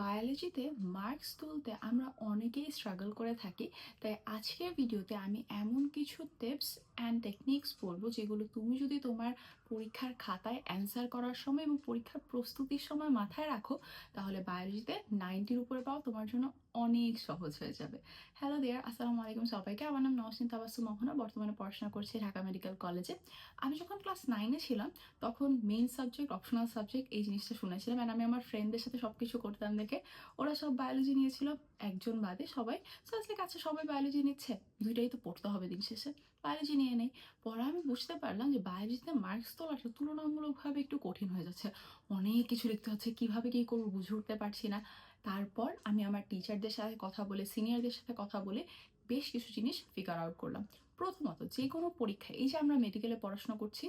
বায়োলজিতে marks তুলতে আমরা অনেকেই স্ট্রাগল করে থাকি, তাই আজকের ভিডিওতে আমি এমন কিছু টিপস অ্যান্ড টেকনিক্স বলব, যেগুলো তুমি যদি তোমার পরীক্ষার খাতায় অ্যান্সার করার সময় এবং পরীক্ষার প্রস্তুতির সময় মাথায় রাখো, তাহলে বায়োলজিতে নাইনটির উপরে পাও, তোমার জন্য অনেক সহজ হয়ে যাবে। হ্যালো দেয়ার আসসালামু আলাইকুম সবাইকে। আমার নাম নওসিন তাবাসু মোহনা, বর্তমানে পড়াশোনা করছি ঢাকা মেডিকেল কলেজে। আমি যখন ক্লাস নাইনে ছিলাম, তখন মেইন সাবজেক্ট অপশনাল সাবজেক্ট এই জিনিসটা শুনেছিলাম অ্যান্ড আমি আমার ফ্রেন্ডদের সাথে সব কিছু করতাম দেখে। ওরা সব বায়োলজি নিয়েছিল, একজন বাদে সবাই। সো আসলে কাছে সবাই বায়োলজি নিচ্ছে, দুইটাই তো পড়তে হবে দিন শেষে। বায়োলজি নিয়ে নেই। পরে আমি বুঝতে পারলাম যে বায়োলজিতে মার্কস তোলাটা তুলনামূলকভাবে একটু কঠিন হয়ে যাচ্ছে। অনেক কিছু লিখতে হচ্ছে, কীভাবে কী করব বুঝে উঠতে পারছি না। তারপর আমি আমার টিচারদের সাথে কথা বলে সিনিয়রদের সাথে কথা বলে বেশ কিছু জিনিস ফিগার আউট করলাম। প্রথমত যে কোনো পরীক্ষায়, এই যে আমরা মেডিকেলে পড়াশোনা করছি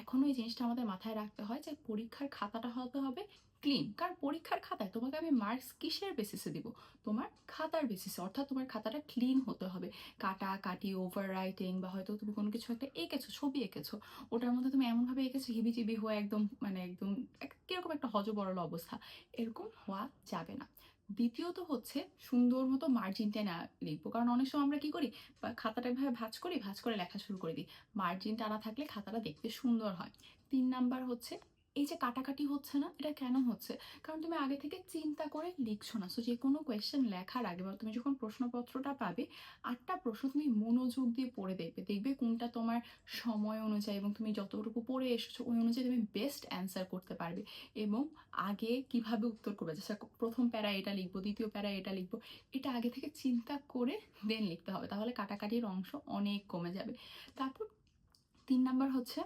এখনও এই জিনিসটা আমাদের মাথায় রাখতে হয় যে পরীক্ষার খাতাটা হতে হবে ক্লিন। কারণ পরীক্ষার খাতায় তোমাকে আমি মার্কস কিসের বেসিসে দিব? তোমার খাতার বেসিসে অর্থাৎ তোমার খাতাটা ক্লিন হতে হবে। কাটা, কাটি ওভার রাইটিং বা হয়তো তুমি কোনো কিছু একটা এঁকেছো, ছবি এঁকেছো। ওটার মধ্যে তুমি এমনভাবে এঁকেছো, হিবিজিবি হয়ে একদম মানে একদম এক- কীরকম একটা হজবরল অবস্থা। এরকম হওয়া যাবে না। দ্বিতীয়ত হচ্ছে সুন্দর মতো মার্জিনটা না লিখব। কারণ অনেক সময় আমরা কি করি? খাতাটা এভাবে ভাঁজ করি, ভাঁজ করে লেখা শুরু করে দিই। মার্জিন টানা থাকলে খাতাটা দেখতে সুন্দর হয়। তিন নাম্বার হচ্ছে এই যে কাটাকাটি হচ্ছে না, এটা কেন হচ্ছে? কারণ তুমি আগে থেকে চিন্তা করে লিখছো না। সো যে কোনো কোয়েশ্চেন লেখার আগে বা তুমি যখন প্রশ্নপত্রটা পাবে, আটটা প্রশ্ন তুমি মনোযোগ দিয়ে পড়ে দেখবে। দেখবে কোনটা তোমার সময় অনুযায়ী এবং তুমি যতটুকু পড়ে এসেছ, ওই অনুযায়ী তুমি বেস্ট অ্যান্সার করতে পারবে। এবং আগে কীভাবে উত্তর করবে? যে প্রথম প্যারা এটা লিখব, দ্বিতীয় প্যারা এটা লিখব। এটা আগে থেকে চিন্তা করে দেন লিখতে হবে। তাহলে কাটাকাটির অংশ অনেক কমে যাবে। তারপর তিন নাম্বার হচ্ছে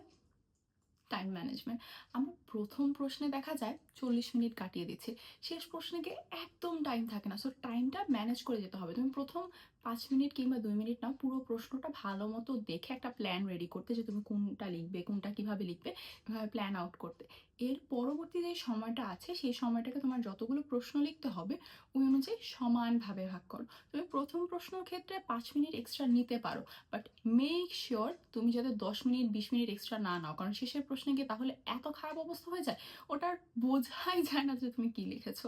টাইম ম্যানেজমেন্ট আমরা প্রথম প্রশ্নে দেখা যায় চল্লিশ মিনিট কাটিয়ে দিচ্ছি। শেষ প্রশ্নে গিয়ে একদম টাইম থাকে না। সো টাইমটা ম্যানেজ করে যেতে হবে। তুমি প্রথম পাঁচ মিনিট কিংবা দুই মিনিট নাও, পুরো প্রশ্নটা ভালো মতো দেখে একটা প্ল্যান রেডি করতে যে তুমি কোনটা লিখবে, কোনটা কীভাবে লিখবে এভাবে প্ল্যান আউট করতে। এর পরবর্তী যে সময়টা আছে, সেই সময়টাকে তোমার যতগুলো প্রশ্ন লিখতে হবে, ওই অনুযায়ী সমানভাবে ভাগ করো। তুমি প্রথম প্রশ্নের ক্ষেত্রে পাঁচ মিনিট এক্সট্রা নিতে পারো বাট মেক শিওর তুমি যাতে দশ মিনিট, বিশ মিনিট এক্সট্রা না নাও, কারণ শেষের প্রশ্নে গিয়ে তাহলে এত খারাপ অবস্থা হয়ে যায়? ওটার বোঝাই যায় না যে তুমি কি লিখেছো।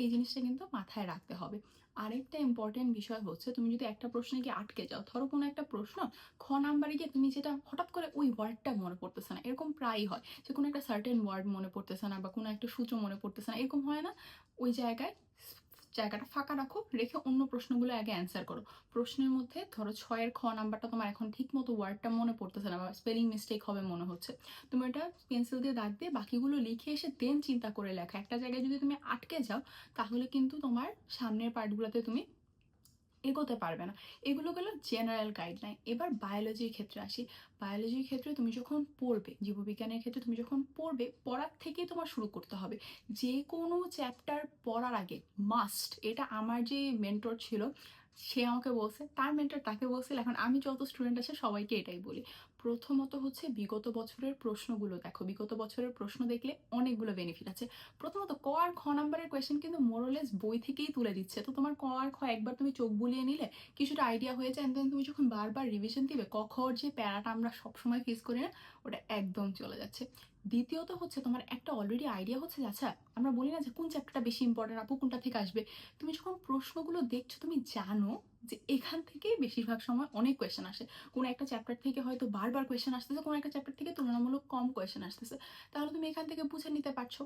এই জিনিসটা কিন্তু মাথায় রাখতে হবে। আরেকটা ইম্পর্টেন্ট বিষয় হচ্ছে, তুমি যদি একটা প্রশ্নে গিয়ে আটকে যাও, ধরো কোনো একটা প্রশ্ন, খ নাম্বারে গিয়ে তুমি যেটা হঠাৎ করে ওই ওয়ার্ডটা মনে পড়তেছে না, এরকম প্রায়ই হয়। যে কোনো একটা সার্টেন ওয়ার্ড মনে পড়তেছে না বা কোনো একটা সূত্র মনে পড়তেছে না, এরকম হয় না? ওই জায়গায় জায়গাটা ফাঁকা রাখো, রেখে অন্য প্রশ্নগুলো আগে অ্যান্সার করো। প্রশ্নের মধ্যে ধরো ছয়ের খ নাম্বারটা তোমার এখন ঠিক মতো ওয়ার্ডটা মনে পড়তেছে না বা স্পেলিং মিস্টেক হবে মনে হচ্ছে। তুমি এটা পেন্সিল দিয়ে দাগ দিয়ে বাকিগুলো লিখে এসে দেন চিন্তা করে লেখা। একটা জায়গায় যদি তুমি আটকে যাও, তাহলে কিন্তু তোমার সামনের পার্টগুলোতে তুমি এগোতে পারবে না। এগুলো গেলো জেনারেল গাইডলাইন এবার বায়োলজির ক্ষেত্রে আসি। বায়োলজির ক্ষেত্রে তুমি যখন পড়বে, জীববিজ্ঞানের ক্ষেত্রে তুমি যখন পড়বে, পড়ার থেকে তোমার শুরু করতে হবে। যে কোনো চ্যাপ্টার পড়ার আগে মাস্ট এটা আমার যে মেন্টর ছিল সে আমাকে বলছে, তার মেন্টর তাকে বলছিল, এখন আমি যত স্টুডেন্ট আছে সবাইকে এটাই বলি। প্রথমত হচ্ছে বিগত বছরের প্রশ্নগুলো দেখো। বিগত বছরের প্রশ্ন দেখলে অনেকগুলো বেনিফিট আছে। প্রথমত ক আর খ নাম্বারের কোয়েশ্চেন কিন্তু মোরলেস বই থেকেই তুলে দিচ্ছে। তো তোমার ক আর খ একবার তুমি চোখ বুলিয়ে নিলে কিছুটা আইডিয়া হয়ে যায়। দেন তুমি যখন বারবার রিভিশন দিবে, ক খর যে প্যারাটা আমরা সবসময় ফেস করি না, ওটা একদম চলে যাচ্ছে। দ্বিতীয়ত হচ্ছে তোমার একটা অলরেডি আইডিয়া হচ্ছে যে আচ্ছা আমরা বলি না যে কোন চ্যাপ্টারটা বেশি ইম্পর্টেন্ট আপু কোনটা থেকে আসবে? তুমি যখন প্রশ্নগুলো দেখছ, তুমি জানো যে এখান থেকেই বেশিরভাগ সময় অনেক কোয়েশ্চেন আসে। কোনো একটা চ্যাপ্টার থেকে হয়তো বারবার কোয়েশ্চেন আসতেছে, কোনো একটা চ্যাপ্টার থেকে তুলনামূলক কম কোয়েশ্চেন আসতেছে। তাহলে তুমি এখান থেকে বুঝে নিতে পারছ।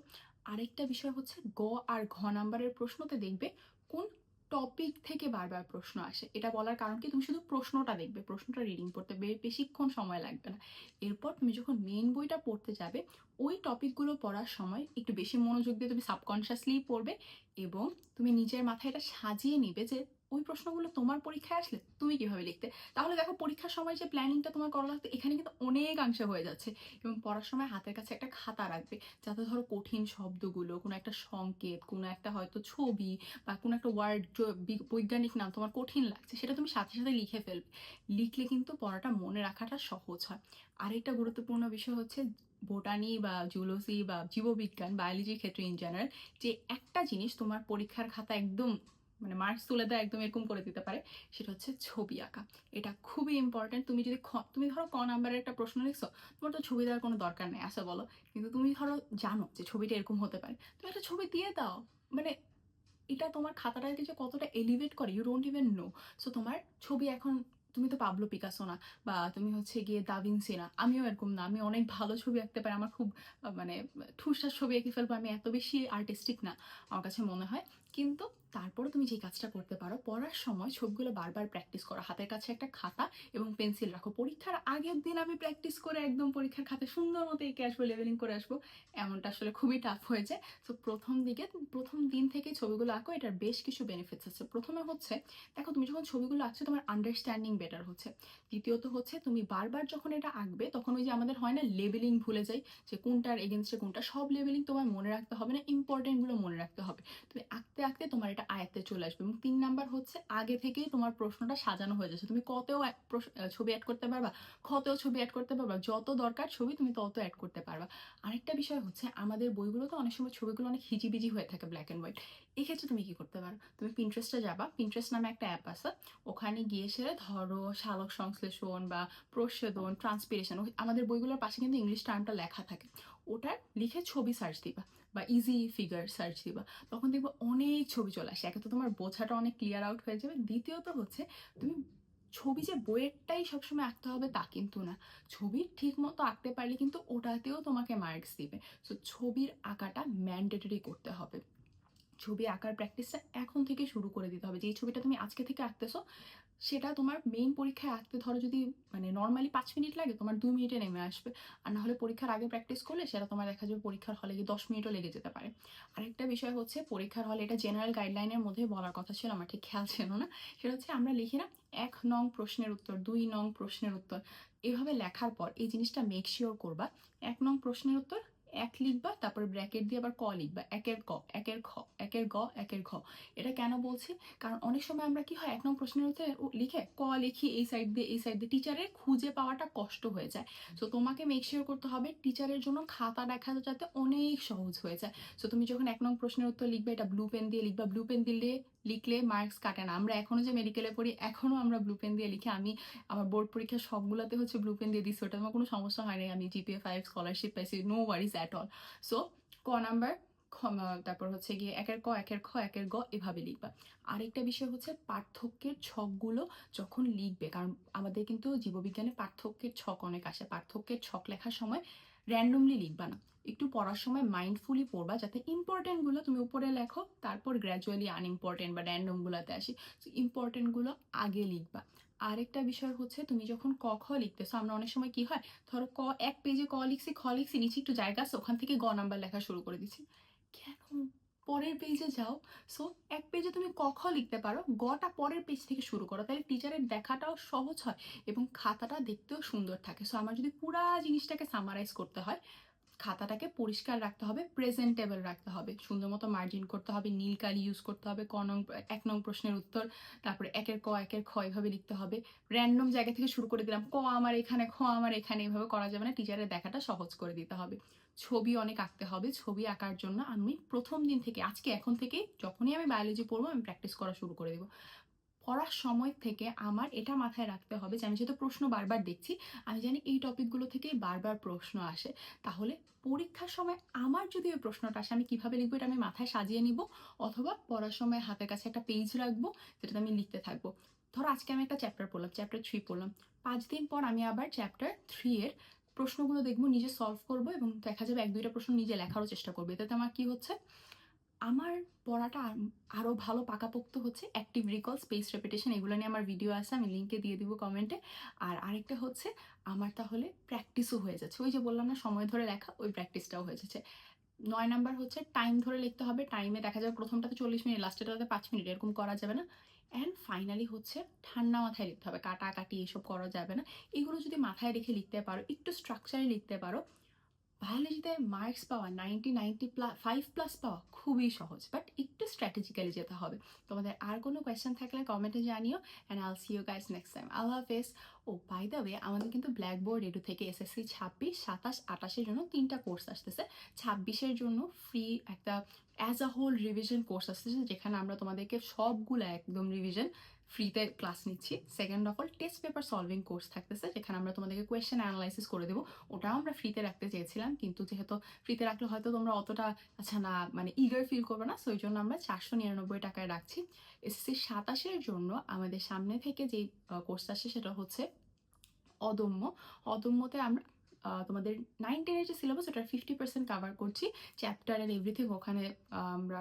আরেকটা বিষয় হচ্ছে গ আর ঘ নাম্বারের প্রশ্নতে দেখবে কোন টপিক থেকে বারবার প্রশ্ন আসে। এটা বলার কারণ কি? তুমি শুধু প্রশ্নটা দেখবে, প্রশ্নটা রিডিং পড়তে বেশিক্ষণ সময় লাগবে না। এরপর তুমি যখন মেন বইটা পড়তে যাবে, ওই টপিকগুলো পড়ার সময় একটু বেশি মনোযোগ দিয়ে তুমি সাবকনশিয়াসলি পড়বে এবং তুমি নিজের মাথায় এটা সাজিয়ে নিবে যে ওই প্রশ্নগুলো তোমার পরীক্ষায় আসলে তুমি কীভাবে লিখতে? তাহলে দেখো পরীক্ষার সময় যে প্ল্যানিংটা তোমার করা লাগতো এখানে কিন্তু অনেকাংশে হয়ে যাচ্ছে। এবং পড়ার সময় হাতের কাছে একটা খাতা রাখবে, যাতে ধরো কঠিন শব্দগুলো, কোনো একটা সংকেত, কোনো একটা হয়তো ছবি বা কোনো একটা ওয়ার্ড বৈজ্ঞানিক নাম তোমার কঠিন লাগছে, সেটা তুমি সাথে সাথে লিখে ফেলবে। লিখলে কিন্তু পড়াটা মনে রাখাটা সহজ হয়। আরেকটা গুরুত্বপূর্ণ বিষয় হচ্ছে বোটানি বা জুলজি বা জীববিজ্ঞান বায়োলজির ক্ষেত্রে ইন জেনারেল যে একটা জিনিস তোমার পরীক্ষার খাতা একদম মানে মার্কস তুলে দেয় একদম এরকম করে দিতে পারে, সেটা হচ্ছে ছবি আঁকা। এটা খুবই ইম্পর্ট্যান্ট তুমি যদি তুমি ধরো ক নাম্বারের একটা প্রশ্ন লিখছো, তোমার তো ছবি দেওয়ার কোনো দরকার নেই আসা বলো। কিন্তু তুমি ধরো জানো যে ছবিটা এরকম হতে পারে, তুমি একটা ছবি দিয়ে দাও। মানে এটা তোমার খাতাটাকে যে কতটা এলিভেট করে you don't even know so তোমার ছবি এখন, তুমি তো পাবলো পিকাসো না, বা তুমি হচ্ছে গিয়ে দাভিনসি না, আমিও এরকম না, আমি অনেক ভালো ছবি আঁকতে পারি, আমার খুব মানে ঠুসার ছবি এঁকে ফেলব, আমি এত বেশি আর্টিস্টিক না, আমার কাছে মনে হয়। কিন্তু তারপরে তুমি যে কাজটা করতে পারো, পড়ার সময় ছবিগুলো বারবার প্র্যাকটিস করো। হাতের কাছে একটা খাতা এবং পেন্সিল রাখো। পরীক্ষার আগের দিন আমি প্র্যাকটিস করে একদম পরীক্ষার খাতায় সুন্দর মতো এঁকে আসব লেভেলিং করে আসব। এমনটা আসলে খুবই টাফ হয়ে যায়। তো প্রথম দিকে, প্রথম দিন থেকে ছবিগুলো আঁকো, এটার বেশ কিছু বেনিফিটস আছে। প্রথমে হচ্ছে, দেখো তুমি যখন ছবিগুলো আঁকছো, তোমার আন্ডারস্ট্যান্ডিং বেটার হচ্ছে। দ্বিতীয়ত হচ্ছে, তুমি বারবার যখন এটা আঁকবে, তখন ওই যে আমাদের হয় না লেবেলিং ভুলে যাই, যে কোনটার এগেনস্টে কোনটা, সব লেবেলিং তোমার মনে রাখতে হবে না ইম্পর্টেন্টগুলো মনে রাখতে হবে। তুমি আঁকতে আঁকতে তোমার এটা আয়ত্তে চলে আসবে এবং তিন নাম্বার হচ্ছে আগে থেকেই তোমার প্রশ্নটা সাজানো হয়ে যাচ্ছে। তুমি কতেও ছবি অ্যাড করতে পারবা ক্ষতেও ছবি অ্যাড করতে পারবা, যত দরকার ছবি তুমি তত অ্যাড করতে পারবা। আরেকটা বিষয় হচ্ছে আমাদের বইগুলোতে অনেক সময় ছবিগুলো অনেক হিজিবিজি হয়ে থাকে ব্ল্যাক অ্যান্ড হোয়াইট এক্ষেত্রে তুমি কি করতে পারো? তুমি পিন্টারেস্টে যাবা পিন্টারেস্ট নামে একটা অ্যাপ আছে। ওখানে গিয়ে সেরে ধরো শালক সংশ্লেষণ বা প্রচ্ছেদন ট্রান্সপিরেশন আমাদের বইগুলোর পাশে কিন্তু ইংলিশ টার্মটা লেখা থাকে। ওটা লিখে ছবি সার্চ দিবা। বা ইজি ফিগার সার্চ দিবা, তখন দেখব অনেক ছবি চলে আসে। একে তো তোমার বোঝাটা অনেক ক্লিয়ার আউট হয়ে যাবে। দ্বিতীয়ত হচ্ছে, তুমি ছবি যে বইয়েরটাই সবসময় আঁকতে হবে তা কিন্তু না। ছবি ঠিক মতো আঁকতে পারলে কিন্তু ওটাতেও তোমাকে মার্কস দিবে। সো ছবির আঁকাটা ম্যান্ডেটরি করতে হবে। ছবি আঁকার প্র্যাকটিসটা এখন থেকে শুরু করে দিতে হবে। যেই ছবিটা তুমি আজকে থেকে আঁকতেছো সেটা তোমার মেইন পরীক্ষায় আঁকতে ধরো যদি মানে নর্মালি পাঁচ মিনিট লাগে, তোমার দুই মিনিটে নেমে আসবে। আর না হলে পরীক্ষার আগে প্র্যাকটিস করলে সেটা তোমার দেখা যাবে পরীক্ষার হলে গিয়ে দশ মিনিটও লেগে যেতে পারে। আরেকটা বিষয় হচ্ছে পরীক্ষার হলে এটা জেনারেল গাইডলাইনের মধ্যে বলার কথা ছিল, আমার ঠিক খেয়াল ছিল না। সেটা হচ্ছে আমরা লিখি না, এক নং প্রশ্নের উত্তর, দুই নং প্রশ্নের উত্তর। এভাবে লেখার পর এই জিনিসটা মেক শিওর করবা, এক নং প্রশ্নের উত্তর এক লিখবা, তারপর ব্র্যাকেট দিয়ে আবার ক লিখবা। একের ক, একের খ, একের গ, একের ঘ। এটা কেন বলছি? কারণ অনেক সময় আমরা কি হয়, এক নং প্রশ্নের উত্তর ও- লিখে ক লিখি এই সাইড দিয়ে, এই সাইড দিয়ে। টিচারের খুঁজে পাওয়াটা কষ্ট হয়ে যায়। সো তোমাকে মেক শিওর করতে হবে টিচারের জন্য খাতা দেখা যাতে অনেক সহজ হয়ে যায়। সো তুমি যখন এক নং প্রশ্নের উত্তর লিখবে, এটা ব্লু পেন দিয়ে লিখবা। ব্লু পেন দিলে লিখলে মার্কস কাটে না। আমরা এখনও যে মেডিকেলে পড়ি, এখনও আমরা ব্লু পেন দিয়ে লিখি। আমি আমার বোর্ড পরীক্ষা সবগুলোতে হচ্ছে ব্লু পেন দিয়ে দিচ্ছি ওটা আমার কোনো সমস্যা হয়নি আমি জিপিএ ফাইভ স্কলারশিপ পাইছি। No worries at all so ক নাম্বার তারপর হচ্ছে গিয়ে একের ক, একের খ, একের গ এভাবে লিখবা। আরেকটা বিষয় হচ্ছে পার্থক্যের ছকগুলো যখন লিখবে, কারণ আমাদের কিন্তু জীববিজ্ঞানে পার্থক্যের ছক অনেক আসে। পার্থক্যের ছক লেখার সময় র্যান্ডমলি লিখবা না। একটু পড়ার সময় মাইন্ডফুলি পড়বা যাতে ইম্পর্টেন্টগুলো তুমি উপরে লেখো, তারপর গ্র্যাজুয়ালি আনইম্পর্টেন্ট বা র্যান্ডমগুলোতে আসি। ইম্পর্টেন্টগুলো আগে লিখবা। আরেকটা বিষয় হচ্ছে, তুমি যখন ক, খ লিখতেছো, আমরা অনেক সময় কি হয়, ধরো ক, এক পেজে ক লিখছি, খ লিখছি, নিচে একটু জায়গা আছে, ওখান থেকে গ নাম্বার লেখা শুরু করে দিচ্ছি। কেন? পরের পেজে যাও। সো এক পেজে তুমি ক, খ লিখতে পারো, গটা পরের পেজ থেকে শুরু করো, তাহলে টিচারের দেখাটাও সহজ হয় এবং খাতাটা দেখতেও সুন্দর থাকে। সো আমার যদি পুরা জিনিসটাকে সামারাইজ করতে হয় খাতাটাকে পরিষ্কার রাখতে হবে প্রেজেন্টেবল রাখতে হবে। সুন্দর মতো মার্জিন করতে হবে, নীল কালি ইউজ করতে হবে, ক নং, এক নং প্রশ্নের উত্তর, তারপরে একের ক, একের খ এভাবে লিখতে হবে। র্যান্ডম জায়গা থেকে শুরু করে দিলাম, ক আমার এখানে, খ আমার এখানে, এভাবে করা যাবে না টিচারের দেখাটা সহজ করে দিতে হবে। ছবি অনেক আঁকতে হবে, ছবি আঁকার জন্য আমি প্রথম দিন থেকে, আজকে এখন থেকে যখনই আমি বায়োলজি পড়ব, আমি প্র্যাকটিস করা শুরু করে দেবো। পড়ার সময় থেকে আমার এটা মাথায় রাখতে হবে যে আমি যেহেতু প্রশ্ন বারবার দেখছি, আমি জানি এই টপিকগুলো থেকেই বারবার প্রশ্ন আসে। তাহলে পরীক্ষার সময় আমার যদি ওই প্রশ্নটা আসে, আমি কীভাবে লিখব এটা আমি মাথায় সাজিয়ে নিব? অথবা পড়ার সময় হাতের কাছে একটা পেজ রাখব, যেটাতে আমি লিখতে থাকব। ধরো আজকে আমি একটা চ্যাপ্টার পড়লাম চ্যাপ্টার থ্রি পড়লাম। পাঁচ দিন পর আমি আবার চ্যাপ্টার থ্রি এর প্রশ্নগুলো দেখব, নিজে সলভ করব এবং দেখা যাবে এক দুইটা প্রশ্ন নিজে লেখারও চেষ্টা করব। এটাতে আমার কি হচ্ছে? আমার পড়াটা আরও ভালো পাকাপোক্ত হচ্ছে। অ্যাক্টিভ রিকল স্পেস রেপিটেশন এগুলো নিয়ে আমার ভিডিও আছে, আমি লিঙ্কে দিয়ে দিব কমেন্টে আর আরেকটা হচ্ছে, আমার তাহলে প্র্যাকটিসও হয়ে যাচ্ছে। ওই যে বললাম না, সময় ধরে লেখা, ওই প্র্যাকটিসটাও হয়ে যাচ্ছে। নয় নাম্বার হচ্ছে টাইম ধরে লিখতে হবে। টাইমে দেখা যাবে প্রথমটাতে চল্লিশ মিনিট লাস্টেটাতে পাঁচ মিনিট, এরকম করা যাবে না। অ্যান্ড ফাইনালি হচ্ছে, ঠান্ডা মাথায় লিখতে হবে। কাটাকাটি এসব করা যাবে না। এগুলো যদি মাথায় রেখে লিখতে পারো, একটু স্ট্রাকচারে লিখতে পারো বায়োলজিতে মার্কস পাওয়া ninety ninety plus five plus পাওয়া খুবই সহজ বাট একটু স্ট্র্যাটেজিক্যালি যেতে হবে। তোমাদের আর কোনো কোয়েশ্চেন থাকলে কমেন্টে জানিও and I'll see you guys next time Allah Hafez. Oh bye the way আমাদের কিন্তু ব্ল্যাকবোর্ড এডু থেকে এসএসসি ছাব্বিশ, সাতাশ আটাশের জন্য তিনটা কোর্স আসতেছে। ছাব্বিশের জন্য ফ্রি একটা as a whole revision course আসতেছে, যেখানে আমরা তোমাদেরকে সবগুলো একদম রিভিশন ফ্রিতে ক্লাস নিচ্ছি। Second of all test paper solving course থাকতেছে, যেখানে আমরা তোমাদেরকে কোয়েশ্চেন অ্যানালাইসিস করে দেবো। ওটাও আমরা ফ্রিতে রাখতে চেয়েছিলাম, কিন্তু যেহেতু ফ্রিতে রাখলে হয়তো তোমরা অতটা আচ্ছা না মানে ইগার ফিল করবে না সো ওই জন্য আমরা চারশো নিরানব্বই টাকায় রাখছি। এসএসসি সাতাশের জন্য আমাদের সামনে থেকে যেই কোর্সটা আসছে সেটা হচ্ছে অদম্য। অদম্যতে আমরা তোমাদের নাইন টেনের যে সিলেবাস ওটার ফিফটি পার্সেন্ট কাভার করছি। চ্যাপ্টার অ্যান্ড এভরিথিং ওখানে আমরা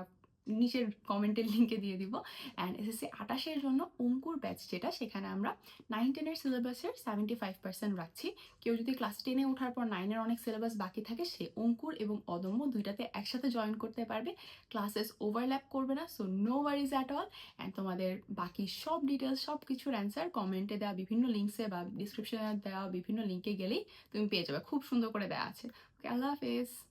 নিচের কমেন্টের লিঙ্কে দিয়ে দিব। অ্যান্ড এসএসসি আটাশের জন্য অঙ্কুর ব্যাচ যেটা, সেখানে আমরা নাইন টেনের সিলেবাসের সেভেন্টি ফাইভ পার্সেন্ট রাখছি। কেউ যদি ক্লাস টেনে ওঠার পর নাইনের অনেক সিলেবাস বাকি থাকে, সে অঙ্কুর এবং অদম্য দুইটাতে একসাথে জয়েন করতে পারবে। ক্লাসেস ওভারল্যাপ করবে না so no worries at all and তোমাদের বাকি সব ডিটেলস সব কিছুর অ্যান্সার কমেন্টে দেওয়া, বিভিন্ন লিঙ্কসে বা ডিসক্রিপশনে দেওয়া, বিভিন্ন লিঙ্কে গেলেই তুমি পেয়ে যাবে। খুব সুন্দর করে দেওয়া আছে। আল্লাহ হাফেজ।